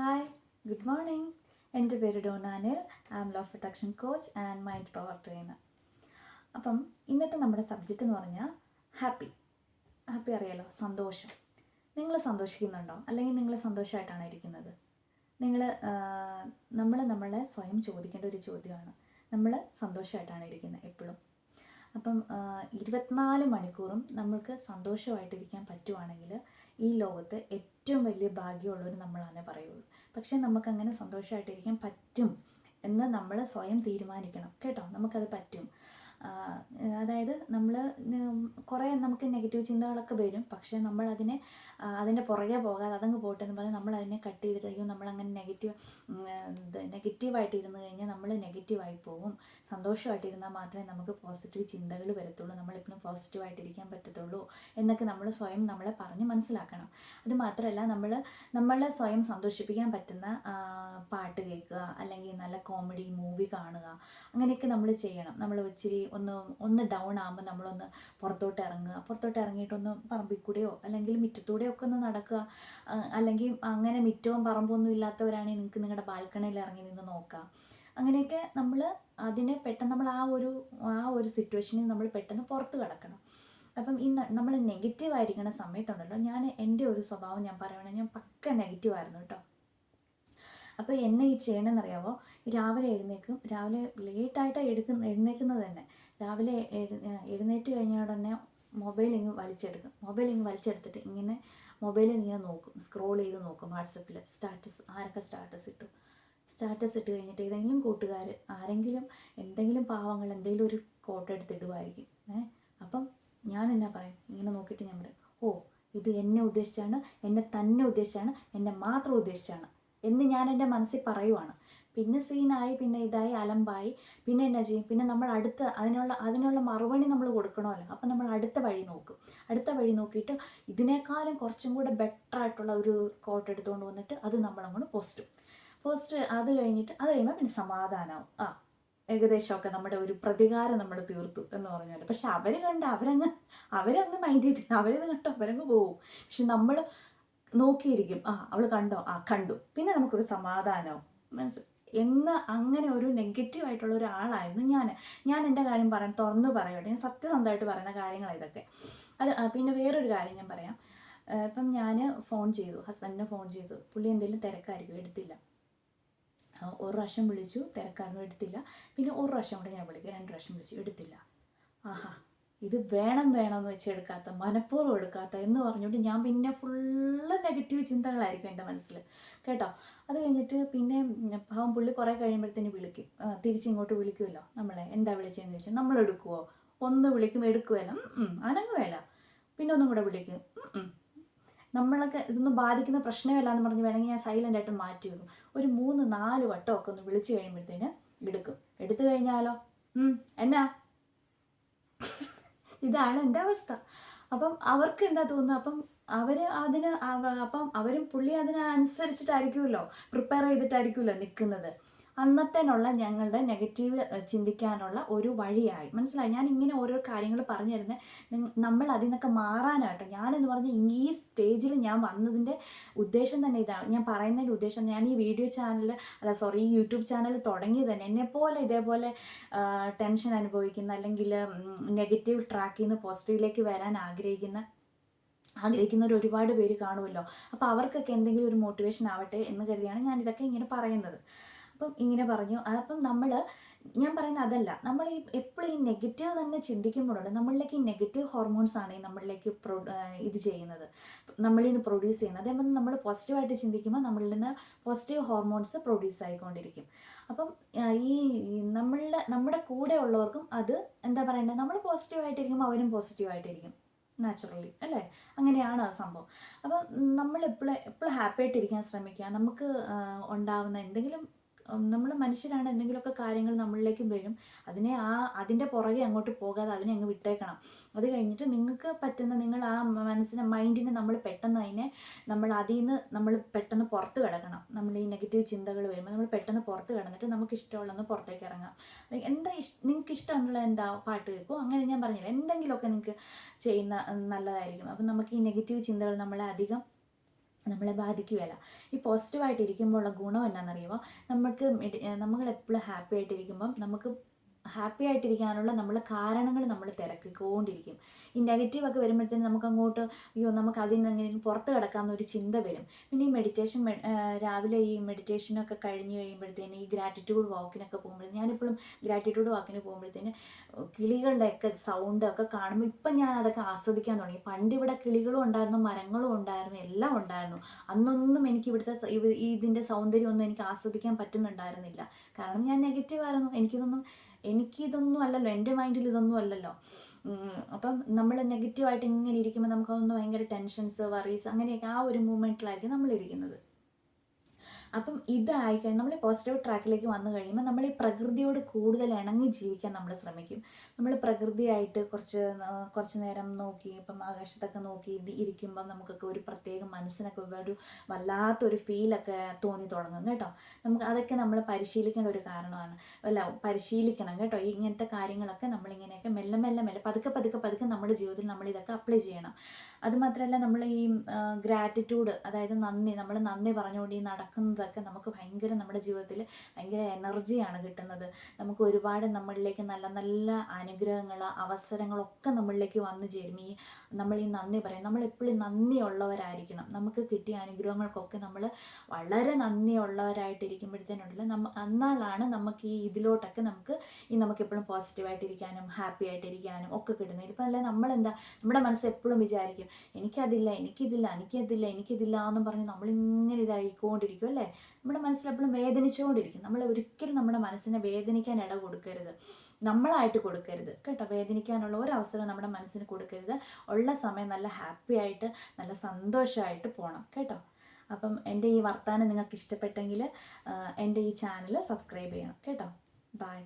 Hi good morning എന്റെ പേര് ഡോനാനിൽ I am law protection coach and mind power trainer അപ്പം ഇന്നത്തെ നമ്മുടെ സബ്ജക്റ്റ് എന്ന് പറഞ്ഞാൽ ഹാപ്പി ഹാപ്പി അറിയാലോ? സന്തോഷം. നിങ്ങൾ സന്തോഷിക്കുന്നുണ്ടോ? അല്ലെങ്കിൽ നിങ്ങൾ സന്തോഷമായിട്ടാണ് ഇരിക്കുന്നത്? നിങ്ങൾ നമ്മൾ നമ്മളെ സ്വയം ചോദിക്കേണ്ട ഒരു ചോദ്യമാണ്. നമ്മൾ സന്തോഷമായിട്ടാണ് ഇരിക്കുന്നത് എപ്പോഴും. അപ്പം ഇരുപത്തിനാല് മണിക്കൂറും നമ്മൾക്ക് സന്തോഷമായിട്ടിരിക്കാൻ പറ്റുവാണെങ്കിൽ ഈ ലോകത്ത് ഏറ്റവും വലിയ ഭാഗ്യമുള്ളവർ നമ്മളാണേ പറയുള്ളൂ. പക്ഷേ നമുക്കങ്ങനെ സന്തോഷമായിട്ടിരിക്കാൻ പറ്റും എന്ന് നമ്മൾ സ്വയം തീരുമാനിക്കണം. കേട്ടോ? നമുക്കത് പറ്റും. അതായത് നമ്മൾ കുറേ നമുക്ക് നെഗറ്റീവ് ചിന്തകളൊക്കെ വരും. പക്ഷേ നമ്മൾ അതിനെ അതിന്റെ പുറകെ പോകാതെ അതങ്ങ് പോട്ടെന്ന് പറഞ്ഞാൽ നമ്മൾ അതിനെ കട്ട് ചെയ്തിട്ട് അയ്യോ നമ്മളങ്ങനെ നെഗറ്റീവ് നെഗറ്റീവായിട്ട് ഇരുന്ന് കഴിഞ്ഞാൽ നമ്മൾ നെഗറ്റീവായി പോകും. സന്തോഷമായിട്ട് ഇരുന്നാൽ മാത്രമേ നമുക്ക് പോസിറ്റീവ് ചിന്തകൾ വരത്തുള്ളൂ. നമ്മളെപ്പോഴും പോസിറ്റീവായിട്ടിരിക്കാൻ പറ്റത്തുള്ളൂ എന്നൊക്കെ നമ്മൾ സ്വയം നമ്മളെ പറഞ്ഞ് മനസ്സിലാക്കണം. അത് മാത്രമല്ല നമ്മൾ നമ്മളെ സ്വയം സന്തോഷിപ്പിക്കാൻ പറ്റുന്ന പാട്ട് കേൾക്കുക അല്ലെങ്കിൽ നല്ല കോമഡി മൂവി കാണുക അങ്ങനെയൊക്കെ നമ്മൾ ചെയ്യണം. നമ്മൾ ഇച്ചിരി ഒന്ന് ഒന്ന് ഡൗൺ ആകുമ്പോൾ നമ്മളൊന്ന് പുറത്തോട്ട് ഇറങ്ങുക. പുറത്തോട്ട് ഇറങ്ങിയിട്ടൊന്ന് പറമ്പിൽ കൂടെയോ അല്ലെങ്കിൽ മുറ്റത്തൂടെയോ ഒക്കെ ഒന്ന് നടക്കുക. അല്ലെങ്കിൽ അങ്ങനെ മുറ്റവും പറമ്പൊന്നും ഇല്ലാത്തവരാണെങ്കിൽ നിങ്ങൾക്ക് നിങ്ങളുടെ ബാൽക്കണിയിൽ ഇറങ്ങി നിന്ന് നോക്കാം അങ്ങനെയൊക്കെ നമ്മൾ അതിനെ പെട്ടെന്ന് നമ്മൾ ആ ഒരു ആ ഒരു സിറ്റുവേഷനിൽ നമ്മൾ പെട്ടെന്ന് പുറത്ത് കിടക്കണം. അപ്പം ഇന്ന് നമ്മൾ നെഗറ്റീവ് ആയിരിക്കുന്ന സമയത്തുണ്ടല്ലോ ഞാൻ എന്റെ ഒരു സ്വഭാവം ഞാൻ പറയുകയാണെങ്കിൽ ഞാൻ പക്ക നെഗറ്റീവ് ആയിരുന്നു കേട്ടോ. അപ്പോൾ എന്നെ ഈ ചെയ്യണമെന്നറിയാവോ രാവിലെ എഴുന്നേക്കും രാവിലെ ലേറ്റായിട്ടാണ് എടുക്കുന്ന എഴുന്നേക്കുന്നത് തന്നെ. രാവിലെ എഴുന്നേറ്റ് കഴിഞ്ഞ ഉടനെ മൊബൈൽ ഇങ്ങ് വലിച്ചെടുക്കും. മൊബൈൽ ഇങ്ങ് വലിച്ചെടുത്തിട്ട് ഇങ്ങനെ മൊബൈലിൽ ഇങ്ങനെ നോക്കും. സ്ക്രോൾ ചെയ്ത് നോക്കും വാട്സപ്പിൽ സ്റ്റാറ്റസ് ആരൊക്കെ സ്റ്റാറ്റസ് ഇട്ടു. സ്റ്റാറ്റസ് ഇട്ട് കഴിഞ്ഞിട്ട് ഏതെങ്കിലും കൂട്ടുകാർ ആരെങ്കിലും എന്തെങ്കിലും പാവങ്ങൾ എന്തെങ്കിലും ഒരു കോട്ട എടുത്തിടുമായിരിക്കും ഏ? അപ്പം ഞാൻ എന്നാ പറയും? ഇങ്ങനെ നോക്കിയിട്ട് ഞാൻ പറയും ഓ ഇത് എന്നെ ഉദ്ദേശിച്ചാണ് എന്നെ തന്നെ ഉദ്ദേശിച്ചാണ് എന്നെ മാത്രം ഉദ്ദേശിച്ചാണ് എന്ന് ഞാൻ എന്റെ മനസ്സിൽ പറയുവാണ്. പിന്നെ സീനായി പിന്നെ ഇതായി അലമ്പായി പിന്നെ എന്നാ ചെയ്യും? പിന്നെ നമ്മൾ അടുത്ത അതിനുള്ള അതിനുള്ള മറുപടി നമ്മൾ കൊടുക്കണമല്ലോ. അപ്പം നമ്മൾ അടുത്ത വഴി നോക്കും. അടുത്ത വഴി നോക്കിയിട്ട് ഇതിനേക്കാളും കുറച്ചും കൂടെ ബെറ്റർ ആയിട്ടുള്ള ഒരു കോട്ട് എടുത്തുകൊണ്ട് വന്നിട്ട് അത് നമ്മളങ്ങോട്ട് പോസ്റ്റും പോസ്റ്റ് അത് കഴിഞ്ഞിട്ട് അത് കഴിയുമ്പോൾ പിന്നെ സമാധാനമാവും ആ ഏകദേശമൊക്കെ നമ്മുടെ ഒരു പ്രതികാരം നമ്മൾ തീർത്തു എന്ന് പറഞ്ഞാൽ പക്ഷെ അവർ കണ്ട് അവരങ്ങ് അവരൊന്നും മൈൻഡ് ചെയ്തില്ല അവരത് കണ്ടോ അവരങ്ങ് പോവും. പക്ഷെ നമ്മൾ നോക്കിയിരിക്കും. ആ അവൾ കണ്ടോ? ആ കണ്ടു. പിന്നെ നമുക്കൊരു സമാധാനവും. മനസ്സ് എന്ന് അങ്ങനെ ഒരു നെഗറ്റീവ് ആയിട്ടുള്ള ഒരാളായിരുന്നു ഞാൻ ഞാൻ എന്റെ കാര്യം പറയാൻ തുറന്നു പറയട്ടെ. ഞാൻ സത്യസന്ധമായിട്ട് പറയുന്ന കാര്യങ്ങൾ ഇതൊക്കെ. അത് പിന്നെ വേറൊരു കാര്യം ഞാൻ പറയാം. ഇപ്പം ഞാൻ ഫോൺ ചെയ്തു. ഹസ്ബൻഡിനെ ഫോൺ ചെയ്തു. പുള്ളി എന്തെങ്കിലും തിരക്കായിരിക്കും എടുത്തില്ല. ഒരു പ്രാവശ്യം വിളിച്ചു തിരക്കാരനും എടുത്തില്ല. പിന്നെ ഒരു പ്രാവശ്യം കൂടെ ഞാൻ വിളിക്കും. രണ്ട് പ്രാവശ്യം വിളിച്ചു എടുത്തില്ല. ആഹാ. ഇത് വേണം വേണമെന്ന് വെച്ച് എടുക്കാത്ത മനഃപൂർവം എടുക്കാത്ത എന്ന് പറഞ്ഞുകൊണ്ട് ഞാൻ പിന്നെ ഫുള്ള് നെഗറ്റീവ് ചിന്തകളായിരിക്കും എന്റെ മനസ്സിൽ. കേട്ടോ? അത് കഴിഞ്ഞിട്ട് പിന്നെ പാവം പുള്ളി കുറേ കഴിയുമ്പോഴത്തേന് വിളിക്കും. തിരിച്ചിങ്ങോട്ട് വിളിക്കുമല്ലോ നമ്മളെ. എന്താ വിളിച്ചതെന്ന് ചോദിച്ചാൽ നമ്മൾ എടുക്കുവോ? ഒന്ന് വിളിക്കും എടുക്കുമല്ല അനങ്ങുമല്ല പിന്നെ ഒന്നും കൂടെ വിളിക്കും. നമ്മളൊക്കെ ഇതൊന്നും ബാധിക്കുന്ന പ്രശ്നമല്ല എന്ന് പറഞ്ഞ് വേണമെങ്കിൽ ഞാൻ സൈലന്റ് ആയിട്ട് മാറ്റി വെക്കും. ഒരു മൂന്ന് നാല് വട്ടമൊക്കെ ഒന്ന് വിളിച്ചു കഴിയുമ്പോഴത്തേന് എടുക്കും. എടുത്തു കഴിഞ്ഞാലോ? എന്നാ? ഇതാണ് എന്റെ അവസ്ഥ. അപ്പം അവർക്ക് എന്താ തോന്നുന്നത്? അപ്പം അവർ അതിന് അപ്പം അവരും പുള്ളി അതിനനുസരിച്ചിട്ടായിരിക്കുമല്ലോ പ്രിപ്പയർ ചെയ്തിട്ടായിരിക്കുമല്ലോ നിൽക്കുന്നത്. അന്നത്തേനുള്ള ഞങ്ങളുടെ നെഗറ്റീവ് ചിന്തിക്കാനുള്ള ഒരു വഴിയായി. മനസ്സിലായി? ഞാൻ ഇങ്ങനെ ഓരോ കാര്യങ്ങൾ പറഞ്ഞു തരുന്നത് നമ്മൾ അതിൽ നിന്നൊക്കെ മാറാനാട്ടോ ഞാനെന്ന് പറഞ്ഞ ഈ സ്റ്റേജിൽ ഞാൻ വന്നതിന്റെ ഉദ്ദേശം തന്നെ ഇതാണ് ഞാൻ പറയുന്നതിന്റെ ഉദ്ദേശം ഞാൻ ഈ വീഡിയോ ചാനൽ അല്ല സോറി ഈ യൂട്യൂബ് ചാനൽ തുടങ്ങിയത് തന്നെ. എന്നെപ്പോലെ ഇതേപോലെ ടെൻഷൻ അനുഭവിക്കുന്ന അല്ലെങ്കിൽ നെഗറ്റീവ് ട്രാക്കിൽ നിന്ന് പോസിറ്റീവിലേക്ക് വരാൻ ആഗ്രഹിക്കുന്ന ആഗ്രഹിക്കുന്നവർ ഒരുപാട് പേര് കാണുമല്ലോ. അപ്പോൾ അവർക്കൊക്കെ എന്തെങ്കിലും ഒരു മോട്ടിവേഷൻ ആവട്ടെ എന്ന് കരുതിയാണ് ഞാൻ ഇതൊക്കെ ഇങ്ങനെ പറയുന്നത്. അപ്പം ഇങ്ങനെ പറഞ്ഞു. അപ്പം നമ്മൾ ഞാൻ പറയുന്നത് അതല്ല. നമ്മൾ ഈ എപ്പോഴും ഈ നെഗറ്റീവ് തന്നെ ചിന്തിക്കുമ്പോഴാണ് നമ്മളിലേക്ക് ഈ നെഗറ്റീവ് ഹോർമോൺസ് ആണ് ഈ നമ്മളിലേക്ക് പ്രൊ ഇത് ചെയ്യുന്നത്. നമ്മളിൽ നിന്ന് പ്രൊഡ്യൂസ് ചെയ്യുന്നത്. അതേപോലെ നമ്മൾ പോസിറ്റീവായിട്ട് ചിന്തിക്കുമ്പോൾ നമ്മളിൽ നിന്ന് പോസിറ്റീവ് ഹോർമോൺസ് പ്രൊഡ്യൂസ് ആയിക്കൊണ്ടിരിക്കും. അപ്പം ഈ നമ്മളുടെ നമ്മുടെ കൂടെ ഉള്ളവർക്കും അത് എന്താ പറയണ്ടത് നമ്മൾ പോസിറ്റീവായിട്ടിരിക്കുമ്പോൾ അവരും പോസിറ്റീവായിട്ടിരിക്കും നാച്ചുറലി അല്ലേ? അങ്ങനെയാണ് ആ സംഭവം. അപ്പം നമ്മൾ എപ്പോഴും എപ്പോഴും ഹാപ്പി ആയിട്ടിരിക്കാൻ ശ്രമിക്കുക. നമുക്ക് ഉണ്ടാകുന്ന എന്തെങ്കിലും നമ്മൾ മനുഷ്യരാണ് എന്തെങ്കിലുമൊക്കെ കാര്യങ്ങൾ നമ്മളിലേക്ക് വരും. അതിനെ ആ അതിന്റെ പുറകെ അങ്ങോട്ട് പോകാതെ അതിനെ അങ്ങ് വിട്ടേക്കണം. അത് കഴിഞ്ഞിട്ട് നിങ്ങൾക്ക് പറ്റുന്ന നിങ്ങൾ ആ മനസ്സിനെ മൈൻഡിനെ നമ്മൾ പെട്ടെന്ന് അതിനെ നമ്മൾ അതിൽ നിന്ന് നമ്മൾ പെട്ടെന്ന് പുറത്ത് കിടക്കണം. നമ്മൾ ഈ നെഗറ്റീവ് ചിന്തകൾ വരുമ്പോൾ നമ്മൾ പെട്ടെന്ന് പുറത്ത് കിടന്നിട്ട് നമുക്ക് ഇഷ്ടമുള്ളൊന്ന് പുറത്തേക്ക് ഇറങ്ങാം. എന്താ ഇഷ്ടം നിങ്ങൾക്ക് ഇഷ്ടമുള്ള എന്താ പാട്ട് കേൾക്കും അങ്ങനെ ഞാൻ പറഞ്ഞില്ല എന്തെങ്കിലുമൊക്കെ നിങ്ങൾക്ക് ചെയ്യുന്ന നല്ലതായിരിക്കും. അപ്പം നമുക്ക് ഈ നെഗറ്റീവ് ചിന്തകൾ നമ്മളെ അധികം നമ്മളെ ബാധിക്കുകയല്ല. ഈ പോസിറ്റീവായിട്ട് ഇരിക്കുമ്പോഴുള്ള ഗുണം എന്താണെന്നറിയുമോ നമുക്ക് നമ്മൾ എപ്പോഴും ഹാപ്പി ആയിട്ടിരിക്കുമ്പം നമുക്ക് ഹാപ്പി ആയിട്ടിരിക്കാനുള്ള നമ്മൾ കാരണങ്ങൾ നമ്മൾ തിരക്കിക്കൊണ്ടിരിക്കും. ഈ നെഗറ്റീവൊക്കെ വരുമ്പോഴത്തേനും നമുക്ക് അങ്ങോട്ട് അയ്യോ നമുക്ക് അതിൽ നിന്ന് അങ്ങനെ പുറത്ത് കിടക്കാമെന്നൊരു ചിന്ത വരും. പിന്നെ ഈ മെഡിറ്റേഷൻ രാവിലെ ഈ മെഡിറ്റേഷനൊക്കെ കഴിഞ്ഞ് കഴിയുമ്പോഴത്തേന് ഈ ഗ്രാറ്റിറ്റ്യൂഡ് വാക്കിനൊക്കെ പോകുമ്പോൾ ഞാനിപ്പോഴും ഗ്രാറ്റിറ്റ്യൂഡ് വാക്കിന് പോകുമ്പോഴത്തേന് കിളികളുടെയൊക്കെ സൗണ്ടൊക്കെ കാണുമ്പോൾ ഇപ്പം ഞാൻ അതൊക്കെ ആസ്വദിക്കാൻ തുടങ്ങി. പണ്ട് ഇവിടെ കിളികളും ഉണ്ടായിരുന്നു മരങ്ങളും ഉണ്ടായിരുന്നു എല്ലാം ഉണ്ടായിരുന്നു. അന്നൊന്നും എനിക്ക് ഇവിടുത്തെ ഇതിന്റെ സൗന്ദര്യമൊന്നും എനിക്ക് ആസ്വദിക്കാൻ പറ്റുന്നുണ്ടായിരുന്നില്ല. കാരണം ഞാൻ നെഗറ്റീവ് ആയിരുന്നു. എനിക്കിതൊന്നും എനിക്കിതൊന്നും അല്ലല്ലോ എന്റെ മൈൻഡിൽ ഇതൊന്നും അല്ലല്ലോ. അപ്പം നമ്മൾ നെഗറ്റീവായിട്ട് ഇങ്ങനെ ഇരിക്കുമ്പോൾ നമുക്കതൊന്ന് ഭയങ്കര ടെൻഷൻസ് വറീസ് അങ്ങനെയൊക്കെ ആ ഒരു മൂമെന്റിലായിരിക്കും നമ്മളിരിക്കുന്നത്. അപ്പം ഇതായി കഴിഞ്ഞ് നമ്മൾ പോസിറ്റീവ് ട്രാക്കിലേക്ക് വന്നു കഴിയുമ്പോൾ നമ്മൾ ഈ പ്രകൃതിയോട് കൂടുതൽ ഇണങ്ങി ജീവിക്കാൻ നമ്മൾ ശ്രമിക്കും. നമ്മൾ പ്രകൃതിയായിട്ട് കുറച്ച് കുറച്ച് നേരം നോക്കി ഇപ്പം ആകാശത്തൊക്കെ നോക്കി ഇരിക്കുമ്പം നമുക്കൊക്കെ ഒരു പ്രത്യേക മനസ്സിനൊക്കെ ഒരു വല്ലാത്തൊരു ഫീലൊക്കെ തോന്നി തുടങ്ങും കേട്ടോ. നമുക്ക് അതൊക്കെ നമ്മൾ പരിശീലിക്കേണ്ട ഒരു കാരണമാണ്. അല്ല പരിശീലിക്കണം കേട്ടോ. ഇങ്ങനത്തെ കാര്യങ്ങളൊക്കെ നമ്മളിങ്ങനെയൊക്കെ മെല്ലെ മെല്ലെ മെല്ലെ പതുക്കെ പതുക്കെ പതുക്കെ നമ്മുടെ ജീവിതത്തിൽ നമ്മൾ ഇതൊക്കെ അപ്ലൈ ചെയ്യണം അതുമാത്രമല്ല നമ്മൾ ഈ ഗ്രാറ്റിറ്റ്യൂഡ് അതായത് നന്ദി നമ്മൾ നന്ദി പറഞ്ഞുകൊണ്ട് ഈ നടക്കുന്നതൊക്കെ നമുക്ക് ഭയങ്കര നമ്മുടെ ജീവിതത്തിൽ ഭയങ്കര എനർജിയാണ് കിട്ടുന്നത്. നമുക്ക് ഒരുപാട് നമ്മളിലേക്ക് നല്ല നല്ല അനുഗ്രഹങ്ങൾ അവസരങ്ങളൊക്കെ നമ്മളിലേക്ക് വന്നു ചേരും. ഈ നമ്മൾ ഈ നന്ദി പറയും. നമ്മൾ എപ്പോഴും നന്ദിയുള്ളവരായിരിക്കണം. നമുക്ക് കിട്ടിയ അനുഗ്രഹങ്ങൾക്കൊക്കെ നമ്മൾ വളരെ നന്ദിയുള്ളവരായിട്ടിരിക്കുമ്പോഴത്തേനുണ്ടല്ലോ. നമ്മ അന്നാളാണ് നമുക്ക് ഈ ഇതിലോട്ടൊക്കെ നമുക്ക് ഈ നമുക്ക് എപ്പോഴും പോസിറ്റീവായിട്ടിരിക്കാനും ഹാപ്പി ആയിട്ടിരിക്കാനും ഒക്കെ കിട്ടുന്നത്. ഇപ്പം അല്ല നമ്മളെന്താ നമ്മുടെ മനസ്സ് എപ്പോഴും വിചാരിക്കും എനിക്കതില്ല എനിക്കിതില്ല എനിക്കതില്ല എനിക്കിതില്ല എന്നും പറഞ്ഞ് നമ്മളിങ്ങനെ ഇതായിക്കൊണ്ടിരിക്കും അല്ലേ? നമ്മുടെ മനസ്സിലെപ്പോഴും വേദനിച്ചുകൊണ്ടിരിക്കും. നമ്മൾ ഒരിക്കലും നമ്മുടെ മനസ്സിനെ വേദനിക്കാൻ ഇട കൊടുക്കരുത്. നമ്മളായിട്ട് കൊടുക്കരുത്. കേട്ടോ? വേദനിക്കാനുള്ള ഒരു അവസരം നമ്മുടെ മനസ്സിന് കൊടുക്കരുത്. ഉള്ള സമയം നല്ല ഹാപ്പി ആയിട്ട് നല്ല സന്തോഷമായിട്ട് പോകണം കേട്ടോ? അപ്പം എന്റെ ഈ വർത്തമാനം നിങ്ങൾക്ക് ഇഷ്ടപ്പെട്ടെങ്കിൽ എന്റെ ഈ ചാനൽ സബ്സ്ക്രൈബ് ചെയ്യണം. കേട്ടോ? ബൈ.